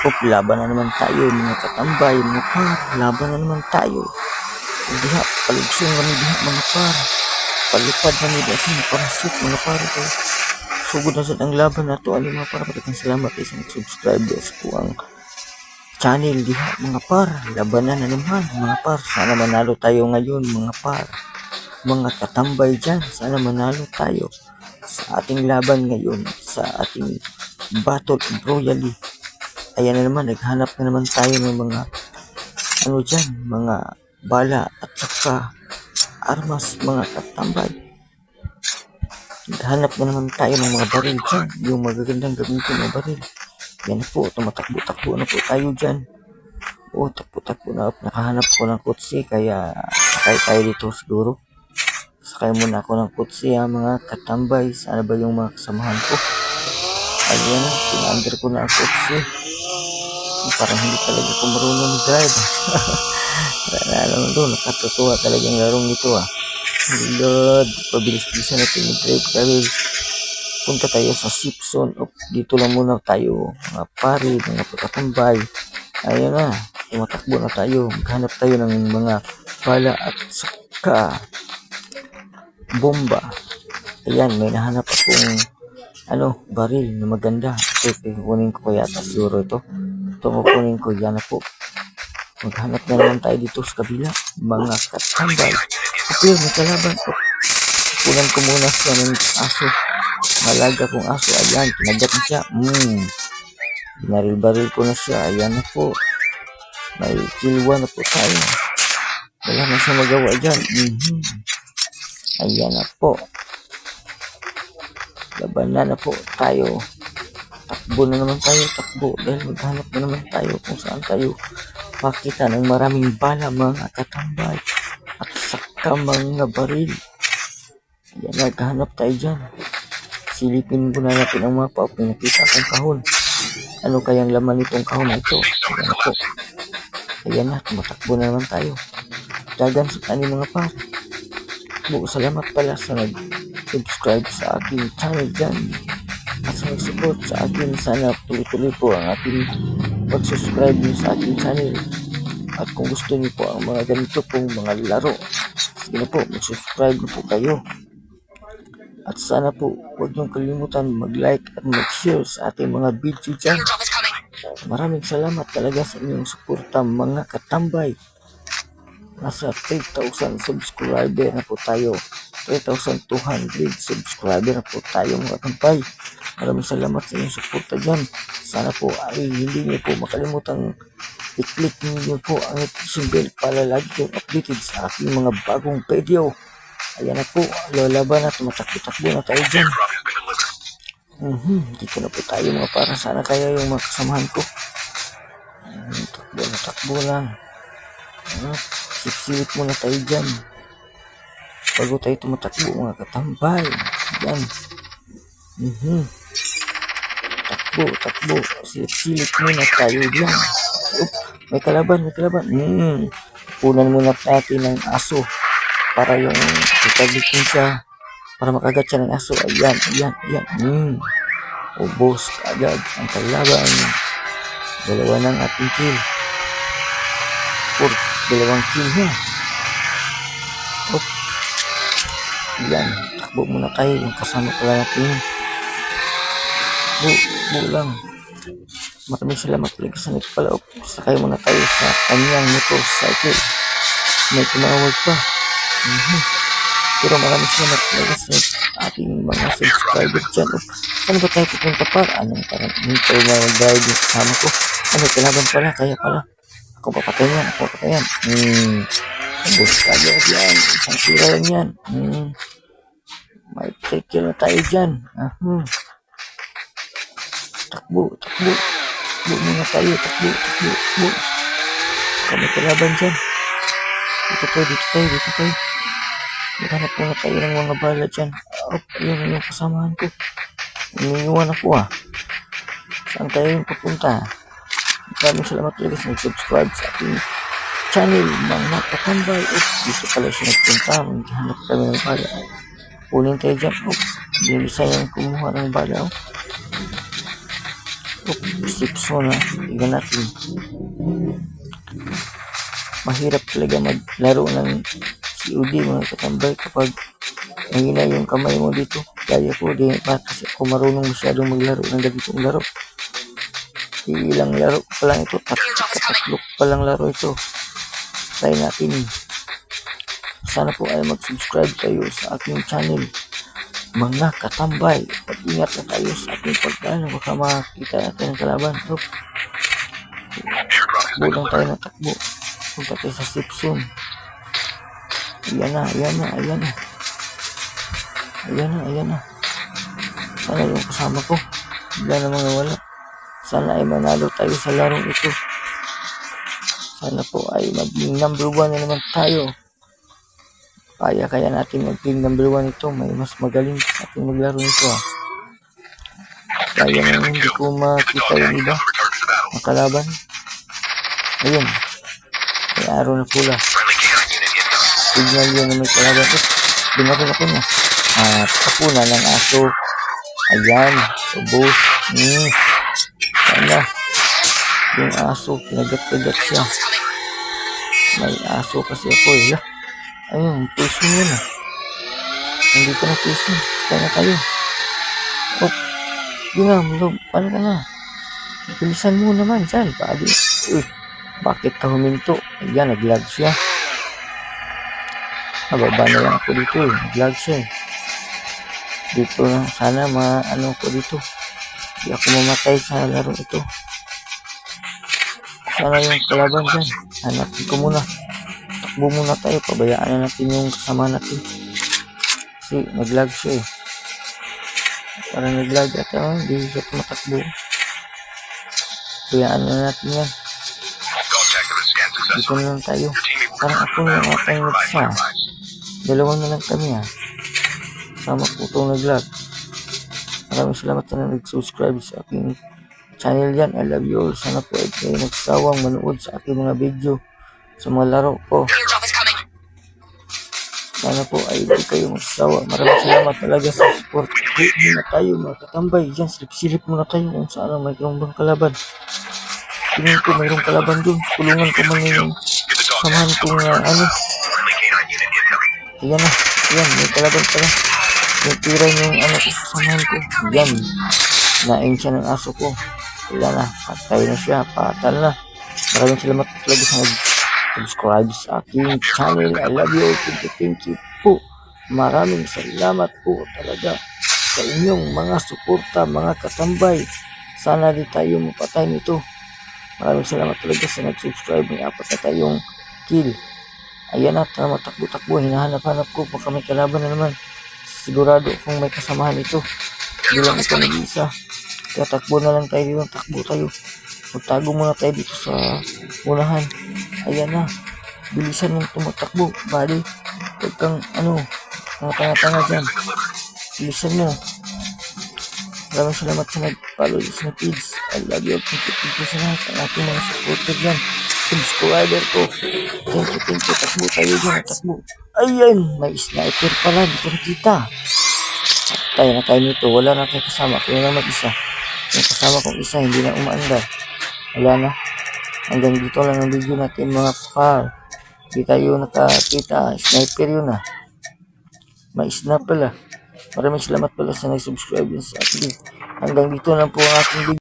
Up, laban na naman tayo, mga katambay, mga par. Laban na naman tayo. Diha, palugsong kami diha, mga par. Palipad na nila sa mga parasit, mga par. Sugod na sa ang laban na to. Ano mga par, patagang salamat sa isang subscribers ko ang channel diha, mga par. Labanan na naman, mga par. Sana manalo tayo ngayon, mga par. Mga katambay dyan, sana manalo tayo sa ating laban ngayon, sa ating Battle Royally ayan na naman, naghanap na naman tayo ng mga ano dyan, mga bala at saka armas, mga katambay. Naghanap na naman tayo ng mga baril dyan, yung magagandang gamitin ng baril. Yan na po, tumatakbo-takbo na po tayo dyan. O, takbo-takbo na, nakahanap ko ng kutsi, kaya sakay tayo dito siguro. Sakay muna ako ng kutsi ha, mga katambay. Sana ba yung mga kasamahan ko? Ayan na, pinander ko na ang kutsi. Parang hindi talaga ako marunong drive. Wala naman doon, nakatutuwa talaga ang larong ito ah. Lord, pabilis-bilisan natin yung drive kami. Punta tayo sa sip zone. O, dito lang muna tayo, mga pari, mga pagkatambay. Ayan na, tumatakbo na tayo. Maghanap tayo ng mga bala at saka bomba. Ayan, may nahanap akong ano, baril na maganda. Ito, kukunin ko kaya yata siguro ito. Ito kukunin ko, yan na po. Maghanap na naman tayo dito sa kabila. Mga katambay. Okay, may kalaban. Oh, Kunan ko muna siya ng aso. Malaga kong aso. Ayan, kinagat na siya. Hmm. Binaril-baril ko na siya. Ayan na po. May kilwa na po tayo. Wala na siya magawa dyan. Mhm. Ayan na po. Labanan na po tayo. Takbo na naman tayo, takbo. Dahil maghanap na naman tayo kung saan tayo makita ng maraming bala mga katambay at saka mga baril. Ayan, naghanap tayo dyan. Silipin muna natin ang mapa. Pinakita kong kahon. Ano kayang laman nitong kahon na ito? Ayan na po. Ayan na, tumatakbo na naman tayo. Dagan sa kanin mga par. Bu, salamat pala sa nag-subscribe sa aking channel dyan. At sa akin, sana tuloy-tuloy po ang ating pag-subscribe sa aking channel. At kung gusto niyo po ang mga ganito pong mga laro, sige na po, mag-subscribe na po kayo. At sana po, huwag niyong kalimutan mag-like at mag-share sa ating mga video dyan. Maraming salamat talaga sa inyong suporta mga katambay. Nasa 3,000 subscriber na po tayo. 3,200 subscriber na po tayo mga katambay. Maraming salamat sa inyong suporta dyan. Sana po ay hindi niyo po makalimutan i-click niyo po ang notification bell para lagi kayong updated sa aking mga bagong video. Ayan na po, lalaban na, tumatakbo-takbo na tayo dyan. Mhm, dito na po tayo mga para sana kaya yung mga ko. Mhm, takbo na takbo lang. Ano, sipsilip muna tayo dyan. Bago tayo tumatakbo mga katambay. Yan. Mhm. Takbo, takbo. Silip-silip muna tayo dyan. Oop, may kalaban, may kalaban. Hmm. Punan muna natin ng aso para yung itaglitin siya para makagat siya ng aso. Ayan, ayan, ayan. Hmm. Ubos agad ang kalaban. Dalawa ng ating kill. Or, dalawang kill niya. Op. Ayan, takbo muna tayo. Yung kasama pala natin. Bu, bu lang. Maraming salamat talaga sa nagpala. Op, sakay muna tayo sa kanyang motorcycle. May tumawag pa. Mhm. Pero maraming salamat talaga sa ating mga subscriber dyan. Oh, saan ba tayo pupunta pa? Anong parang hintay na drive yung kasama ko? Ano, kailangan pala, kaya pala. Ako papatayan, ako papatayan. Hmm. Ubus ka agad yan. Isang tira lang yan. Hmm. May take na tayo dyan. Ah, hmm. Takbo, takbo. Takbo muna tayo. Takbo, takbo, takbo. Kami kalaban dyan. Dito tayo, dito tayo, dito tayo. Maghanap muna tayo ng mga bala dyan. Oh, ayun yung kasamahan ko. Iniiwan ako ah. Saan tayo yung pupunta? Maraming salamat talaga sa nag-subscribe sa ating channel mga katambay. At dito pala siya nagpunta. Maghanap kami ng bala. Kunin tayo dyan. Oh, hindi sayang kumuha ng bala. Oh. Sips mo na. Tignan natin. Mahirap talaga maglaro ng COD mga katambay kapag mahina yung kamay mo dito. Gaya ko, di pa kasi ako marunong masyadong maglaro ng ganitong laro. Ilang laro pa lang ito. Tat tatlo pa lang laro ito. Try natin. Sana po ay mag-subscribe kayo sa aking channel. Mga katambay, pag-ingat na tayo sa ating pagkain. Baka makita natin ang kalaban. Oh. Takbo lang tayo ng takbo. Punta tayo sa Sipson. Ayan na, ayan na, ayan na. Ayan na, ayan na. Sana yung kasama ko. Bigla na mga wala. Sana ay manalo tayo sa larong ito. Sana po ay maging number one na naman tayo. Kaya kaya natin maging number one ito. May mas magaling sa ating maglaro nito ah. Kaya na hindi ko makita yung iba. Makalaban. Ayun. May araw na pula. Signal yun na may kalaban. Eh, binarin ako niya. At ako na ng aso. Ayan. Ubus. Hmm. Sana. Yung aso. Kinagat-kagat siya. May aso kasi ako eh. Ayun. Puso yun ah. Nandito na puso. Kaya na tayo. Oh. Yun na. Mulog. Paano ka na? Bilisan mo naman. Saan? Padi. Uy. Bakit ka huminto? Ayan. Naglag siya. Nababa na lang ako dito eh. Naglag siya eh. Dito na. Sana maano ko dito. Hindi ako mamatay sa laro ito. Sana yung kalaban dyan. Hanapin ko muna. Takbo muna tayo. Pabayaan na natin yung kasama natin. Kasi naglag siya eh. Parang naglag at oh, hindi siya tumatakbo. Pabayaan na natin yan. Dito na lang tayo. Parang ako na lang ata yung nagsa. Dalawa na lang kami ha. Sama ko itong naglag. Maraming salamat na nag-subscribe sa aking channel yan. I love you all. Sana po ay kayo nagsawang manood sa aking mga video sa mga laro ko. Sana po ay hindi kayo magsawa. Maraming salamat talaga sa support. Wait muna tayo mga katambay. Diyan, silip-silip muna tayo kung saan ang mayroong bang kalaban. Tingin ko mayroong kalaban dun. Tulungan ko man yung samahan ko nga ano. Ayan na. Ayan, may kalaban pala. Yung tira yung ano ko sa samahan ko. Ayan. Naing siya ng aso ko. Wala na. Patay na siya. Patal na. Maraming salamat talaga sa nag-subscribe sa aking channel. I love you. Thank you, thank you po. Maraming salamat po talaga sa inyong mga suporta, mga katambay. Sana di tayo mapatay nito. Maraming salamat talaga sa nag-subscribe. May apat na tayong kill. Ayan na, tara matakbo-takbo. Hinahanap-hanap ko. Baka may kalaban na naman. Sigurado kung may kasamahan ito. Hindi lang ito nag-isa. Kaya takbo na lang tayo dito. Takbo tayo. Magtago muna tayo dito sa unahan. Ayan na. Bilisan ng tumatakbo. Bali, huwag kang ano, mga tanga-tanga dyan. Bilisan mo. Maraming salamat sa nag-follow sa page. I love you. Thank you, thank you sa lahat. Ang ating mga supporter dyan. Subscriber ko. Thank you, thank you. Takbo tayo dyan. Takbo. Ayan, may sniper pala. Di ko nakita. Tayo na tayo nito. Wala na tayo kasama. Kaya na mag-isa. Yung kasama kong isa, hindi na umaandar. Wala na. Hanggang dito lang ang video natin mga par. Hindi tayo nakakita. Sniper yun ah. May snap pala. Maraming salamat pala sa nag-subscribe sa akin. Hanggang dito lang po ang aking video.